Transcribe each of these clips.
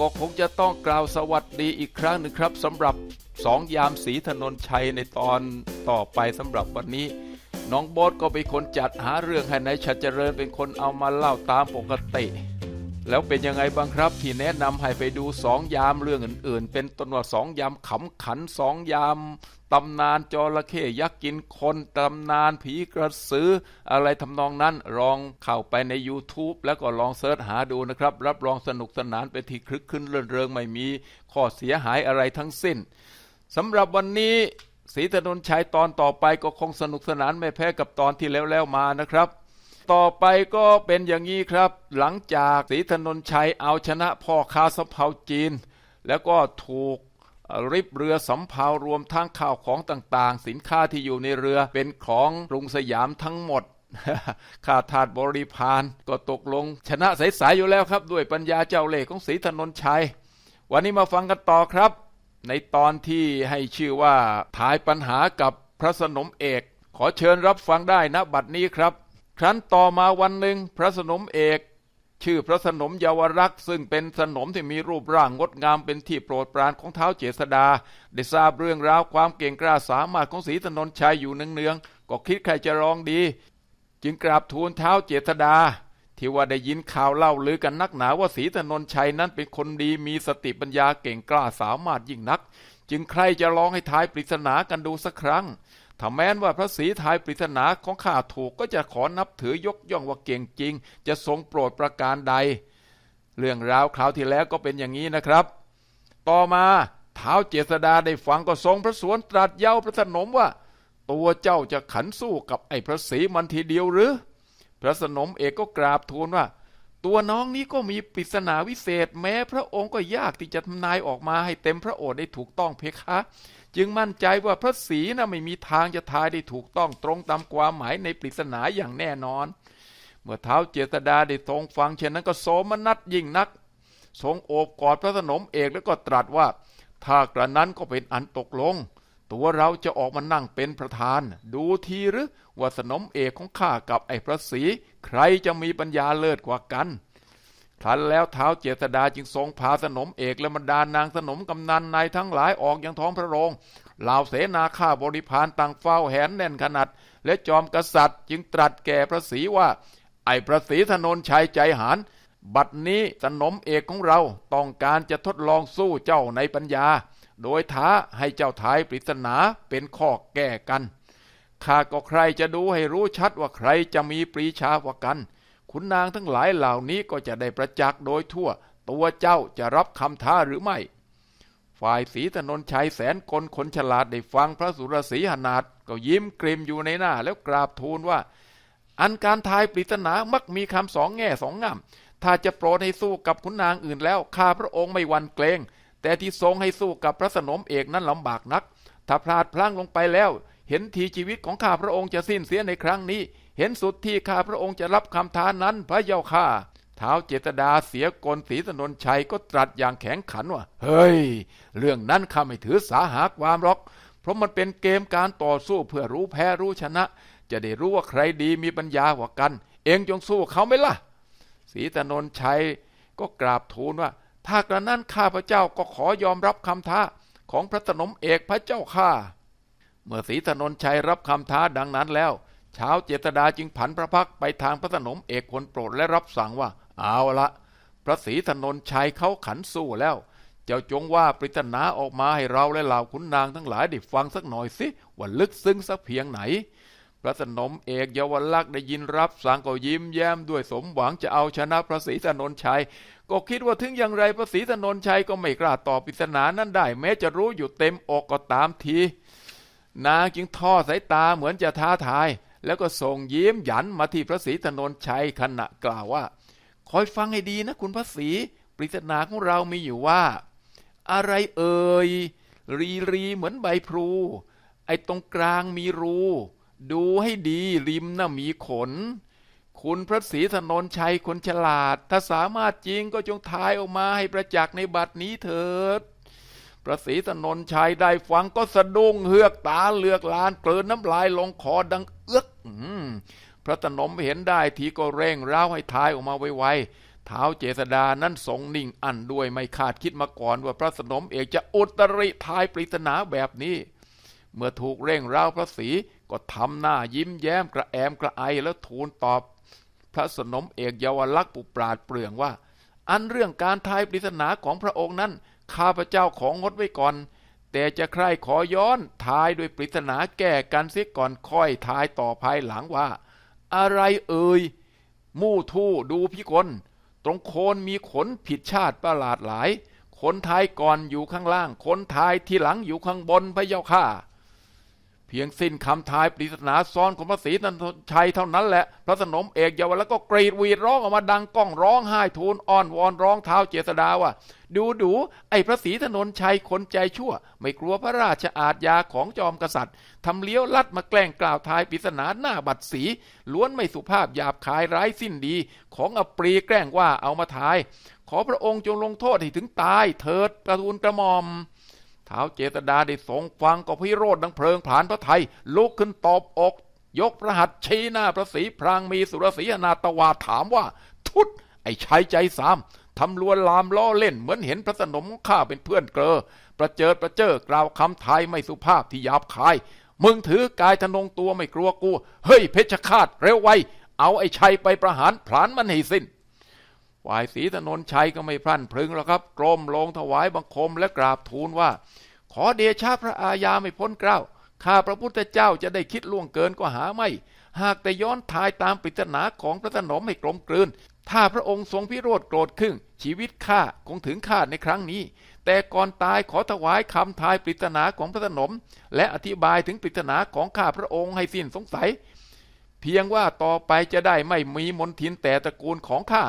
ก็คงจะต้องกล่าวสวัสดีอีกครั้งหนึ่งครับสำหรับสองยามสีถนนชัยในตอนต่อไปสำหรับวันนี้ น้องโบ๊ทก็เป็นคนจัดหาเรื่องให้นายชัดเจริญเป็นคนเอามาเล่าตามปกติ แล้วเป็นยังไงบ้างครับ ที่แนะนำให้ไปดูสองยามเรื่องอื่น ๆ เป็นต้นว่าสองยามขำขันสองยาม ตำนานจระเข้ยักษ์กินคนตำนานผีกระสือ อะไรทำนองนั้นลองเข้าไปใน YouTube แล้วก็ลองเสิร์ชหาดูนะครับ รับรองสนุกสนานเป็นที่คลึกคลื้นเรื่นเริงไม่มีข้อเสียหายอะไรทั้งสิ้นสำหรับวันนี้ศรีถนนชัยตอนต่อไปก็คงสนุกสนานไม่แพ้กับตอนที่แล้วๆมานะครับ ต่อไปก็เป็นอย่างนี้ครับ หลังจากศรีถนนชัยเอาชนะพ่อค้าสำเภาจีน แล้วก็ถูก ริบเรือสำเภารวมทั้งข้าวของต่างๆ สินค้าที่อยู่ในเรือเป็นของกรุงสยามทั้งหมดข้าทาสบริพารก็ตกลง ชนะใสๆอยู่แล้วครับ ด้วยปัญญาเจ้าเล่ห์ของศรีถนนชัย วันนี้มาฟังกันต่อครับ ในตอนที่ให้ชื่อว่าทายปัญหากับพระสนมเอก ขอเชิญรับฟังได้นะบัดนี้ครับ ครั้นต่อมาวันหนึ่งพระสนมเอก ชื่อพระสนมเยาวรักษ์ซึ่งเป็นสนมที่มีรูปร่างงดงามเป็นที่โปรดปรานของเท้าเจษดา ได้ทราบเรื่องราวความเก่งกล้าสามารถของศรีถนนชัยอยู่เนืองๆก็คิดใครจะรองดี จึงกราบทูลเท้าเจษดา ที่ว่าได้ยินข่าวเล่าลือกันนักหนาว่าศรีถนนชัยนั้นเป็นคนดีมีสติปัญญาเก่งกล้าสามารถยิ่งนัก จึงใครจะลองให้ทายปริศนากันดูสักครั้ง ถ้าแม้นว่าพระศรีทายปริศนาของข้าถูกก็จะขอนับถือยกย่องว่าเก่งจริง จะทรงโปรดประการใด เรื่องราวคราวที่แล้วก็เป็นอย่างนี้นะครับ ต่อมาเท้าวเจษดาได้ฟังก็ทรงพระสวนตรัสเย้าพระสนมว่า ตัวเจ้าจะขันสู้กับไอ้พระศรีมันทีเดียวหรือ พระสนมเอกก็กราบทูลว่า ตัวน้องนี้ก็มีปริศนาวิเศษแม้พระองค์ก็ยากที่จะทำนายออกมาให้เต็มพระโอษฐ์ได้ถูกต้องเพคะ จึงมั่นใจว่าพระศรีน่ะไม่มีทางจะทายได้ถูกต้องตรงตามความหมายในปริศนาอย่างแน่นอน เมื่อเท้าเจษดาได้ทรงฟังเช่นนั้นก็โสมนัสยิ่งนัก ทรงโอบกอดพระสนมเอกแล้วก็ตรัสว่า ถ้ากระนั้นก็เป็นอันตกลง ตัวเราจะออกมานั่งเป็นประธาน ดูทีหรือว่าสนมเอกของข้ากับไอ้พระศรีใครจะมีปัญญาเลิศกว่ากันครั้นแล้วเท้าเจษดาจึงทรงพาสนมเอกและบรรดานางสนมกำนันนายทั้งหลายออกยังท้องพระโรงเหล่าเสนาข้าบริพารต่างเฝ้าแหนแน่นขนาดและจอมกษัตริย์จึงตรัสแก่พระศรีว่า ไอ้พระศรีถนนชัยใจหานบัดนี้สนมเอกของเราต้องการจะทดลองสู้เจ้าในปัญญา โดยท้าให้เจ้าทายปริศนาเป็นข้อแก้กันข้าก็ใครจะดูให้รู้ชัดว่าใครจะมีปรีชากว่ากัน ขุนนางทั้งหลายเหล่านี้ก็จะได้ประจักษ์โดยทั่ว ตัวเจ้าจะรับคำท้าหรือไม่ ฝ่ายศรีถนนชัยแสนกลคนฉลาดได้ฟังพระสุรศรีหนาดก็ยิ้มกริมอยู่ในหน้า แล้วกราบทูลว่า อันการทายปริศนามักมีคำสองแง่สองงามถ้าจะโปรดให้สู้กับขุนนางอื่นแล้วข้าพระองค์ไม่หวันเกรง แต่ที่ทรงให้สู้กับพระสนมเอกนั้นลำบากนัก ถ้าพลาดพลั้งลงไปแล้ว เห็นทีชีวิตของข้าพระองค์จะสิ้นเสียในครั้งนี้ เห็นสุดที่ข้าพระองค์จะรับคำท้านั้นพระเยาค่าเท้าวเจตดาเสียกลศรีถนนชัยก็ตรัสอย่างแข็งขันว่า เฮ้ย เรื่องนั้นข้าไม่ถือสาหาความหรอก เพราะมันเป็นเกมการต่อสู้เพื่อรู้แพ้รู้ชนะ จะได้รู้ว่าใครดีมีปัญญากว่ากัน เองจงสู้เขาไหมล่ะศรีถนนชัยก็กราบทูลว่า ถ้ากระนั้นข้าพระเจ้าก็ขอยอมรับคำท้าของพระสนมเอกพระเจ้าข้าเมื่อศรีถนนชัยรับคำท้าดังนั้นแล้วเช้าเจตดาจึงผันพระพักไปทางพระสนมเอกคนโปรดและรับสั่งว่า เอาละพระศรีถนนชัยเขาขันสู้แล้ว เจ้าจงว่าปริศนาออกมาให้เราและเหล่าขุนนางทั้งหลายได้ฟังสักหน่อยสิว่าลึกซึ้งสักเพียงไหน พระสนมเอกเยาวลักษณ์ได้ยินรับสั่งก็ยิ้มแย้มด้วยสมหวังจะเอาชนะพระศรีถนนชัย ก็คิดว่าถึงอย่างไรพระศรีถนนชัยก็ไม่กล้าตอบปริศนานั้นได้ แม้จะรู้อยู่เต็มอกก็ตามที นางจึงทอดสายตาเหมือนจะท้าทาย แล้วก็ส่งยิ้มหยันมาที่พระศรีถนนชัยขณะกล่าวว่า คอยฟังให้ดีนะคุณพระศรีปริศนาของเรามีอยู่ว่า อะไรเอ่ยรีรีเหมือนใบพลู ไอ้ตรงกลางมีรู ดูให้ดีริมน่ะมีขน คุณพระศรีถนนชัยคนฉลาด ถ้าสามารถจริงก็จงทายออกมาให้ประจักษ์ในบัดนี้เถิด พระศรีถนนชัยได้ฟังก็สะดุ้งเฮือกตาเลือกลานเกลืนน้ำลายลงคอดังเอื้อกพระตนมเห็นได้ทีก็เร่งร้าวให้ทายออกมาไวๆเท้าเจษดานั้นทรงนิ่งอันด้วยไม่คาดคิดมาก่อนว่าพระสนมเอกจะอุตริทายปริศนาแบบนี้ เมื่อถูกเร่งร้าวพระศรีก็ทำหน้ายิ้มแย้มกระแอมกระไอแล้วทูลตอบ พระสนมเอกเยาวลักษณ์ปุปราดเปลืองว่า อันเรื่องการทายปริศนาของพระองค์นั้น ข้าพเจ้าของงดไว้ก่อน แต่จะใครขอย้อนทายด้วยปริศนาแก้กันเสียก่อนค่อยทายต่อภายหลังว่า อะไรเอ่ยมู่ทู่ดูพิกลตรงโคนมีขนผิดชาติประหลาดหลายคนทายก่อนอยู่ข้างล่างคนทายที่หลังอยู่ข้างบนพระเจ้าข้า เพียงสิ้นคำทายปริศนาซ้อนของพระศรีนันทชัยเท่านั้นแหละ พระสนมเอกเยาวแล้วก็กรีดวีดร้องออกมาดังก้องร้องไห้ทูลอ้อนวอนร้องเท้าเจษดาว่า ดูดูไอ้พระศรีถนนชัยคนใจชั่ว ไม่กลัวพระราชอาทยาของจอมกษัตริย์ทำเลี้ยวลัดมาแกล้งกล่าวทายปริศนาหน้าบัตรสีล้วนไม่สุภาพหยาบคายร้ายสิ้นดี ของอปรีแกล้งว่าเอามาทาย ขอพระองค์จงลงโทษให้ถึงตายเถิดประทูลกระหม่อม ท้าวเจตดาได้ทรงฟังก็พิโรธดังเพลิงผานพระไทยลุกขึ้นตอบอกยกพระหัตถ์ชี้หน้าพระศรีพรางมีสุรศรีอนาตวาถามว่า ทุตไอ้ชายใจสามทำลวนลามล้อเล่นเหมือนเห็นพระสนมของข้าเป็นเพื่อนเกลอ ประเจิดประเจอกล่าวคำไทยไม่สุภาพที่หยาบคาย มึงถือกายทนงตัวไม่กลัวกู เฮ้ยเพชฌฆาตเร็วไว เอาไอ้ชัยไปประหารผลาญมันให้สิ้น ฝ่ายศรีถนนชัยก็ไม่พลั่นพรึงแล้วครับกรมลงถวายบังคมและกราบทูลว่า ขอเดชะพระอาญาไม่พ้นเกล้าข้าพระพุทธเจ้าจะได้คิดล่วงเกินก็หาไม่ หากแต่ย้อนทายตามปริศนาของพระสนมให้กลมกลืน ถ้าพระองค์ทรงพิโรธโกรธขึ้นชีวิตข้าคงถึงคาดในครั้งนี้ แต่ก่อนตายขอถวายคำทายปริศนาของพระสนมและอธิบายถึงปริศนาของข้าพระองค์ให้สิ้นสงสัย เพียงว่าต่อไปจะได้ไม่มีมนทินแต่ตระกูลของข้า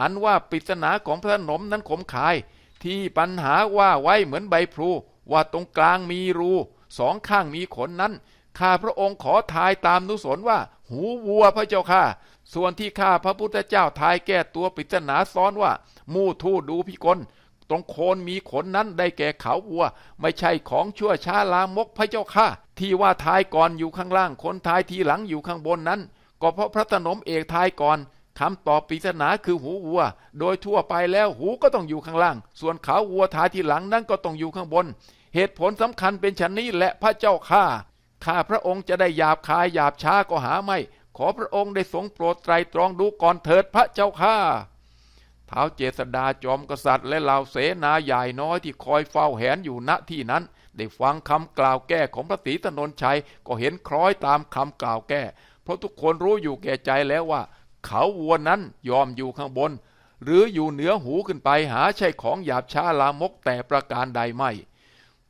อันว่าปริศนาของพระนมนั้นขมขาย ที่ปัญหาว่าไว้เหมือนใบพลูว่าตรงกลางมีรูสองข้างมีขนนั้นข้าพระองค์ขอทายตามนุสนว่า หูวัวพระเจ้าข้าส่วนที่ข้าพระพุทธเจ้าทายแก้ตัวปริศนาซ้อนว่า มู่ทู่ดูพิกลตรงโคนมีขนนั้นได้แก่เขาวัว ไม่ใช่ของชั่วช้าลามกพระเจ้าข้าที่ว่าทายก่อนอยู่ข้างล่างคนทายทีหลังอยู่ข้างบนนั้น ก็เพราะพระสนมเอกทายก่อน คำตอบปริศนาคือหูวัว โดยทั่วไปแล้วหูก็ต้องอยู่ข้างล่าง ส่วนเขาวัวทายที่หลังนั้นก็ต้องอยู่ข้างบน เหตุผลสำคัญเป็นฉันนี้และพระเจ้าข้าข้าพระองค์จะได้หยาบคายหยาบช้าก็หาไม่ ขอพระองค์ได้ทรงโปรดไตรตรองดูก่อนเถิดพระเจ้าข้าท้าวเจษดาจอมกษัตริย์และเหล่าเสนาใหญ่น้อยที่คอยเฝ้าแหนอยู่ณที่นั้น ได้ฟังคำกล่าวแก้ของพระศรีถนนชัยก็เห็นคล้อยตามคำกล่าวแก้ เพราะทุกคนรู้อยู่แก่ใจแล้วว่า เขาวัวนั้นยอมอยู่ข้างบน หรืออยู่เหนือหูขึ้นไปหาใช่ของหยาบช้าลามกแต่ประการใดไม่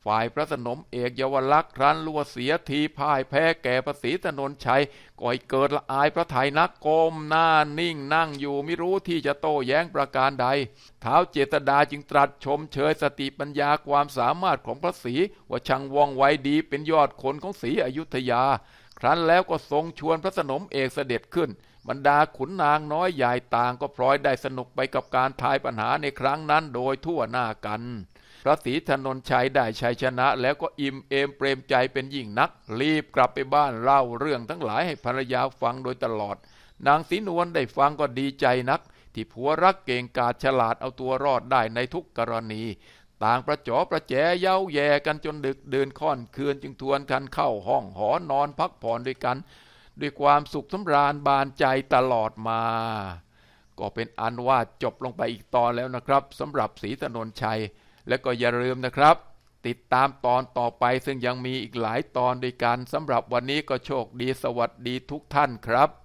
ฝ่ายพระสนมเอกเยาวลักษณ์ครั้นรัวเสียทีพ่ายแพ้แก่พระศรีถนนชัยก่อยเกิดละอายพระไทยนักโกมหน้านิ่งนั่งอยู่ไม่รู้ที่จะโต้แย้งประการใดเท้าเจตดาจึงตรัสชมเชยสติปัญญาความสามารถของพระศรีว่าช่างว่องไวดีเป็นยอดคนของศรีอยุธยา ครั้นแล้วก็ทรงชวนพระสนมเอกเสด็จขึ้น บรรดาขุนนางน้อยใหญ่ต่างก็พลอยได้สนุกไปกับการทายปัญหาในครั้งนั้นโดยทั่วหน้ากัน พระศรีธนนชัยได้ชัยชนะแล้วก็อิ่มเอมเปรมใจเป็นยิ่งนัก รีบกลับไปบ้านเล่าเรื่องทั้งหลายให้ภรรยาฟังโดยตลอด นางศรีนวลได้ฟังก็ดีใจนัก ที่ผัวรักเก่งกาจฉลาดเอาตัวรอดได้ในทุกกรณี ต่างประจอประแจเย้าแย่กันจนดึกเดินค่อนคืนจึงทวนกันเข้าห้องหอนอนพักผ่อนด้วยกัน ด้วยความสุขสำราญบานใจตลอดมา ก็เป็นอันว่าจบลงไปอีกตอนแล้วนะครับสำหรับศรีถนนชัย และก็อย่าลืมนะครับ ติดตามตอนต่อไปซึ่งยังมีอีกหลายตอนด้วยกันสำหรับวันนี้ก็โชคดีสวัสดีทุกท่านครับ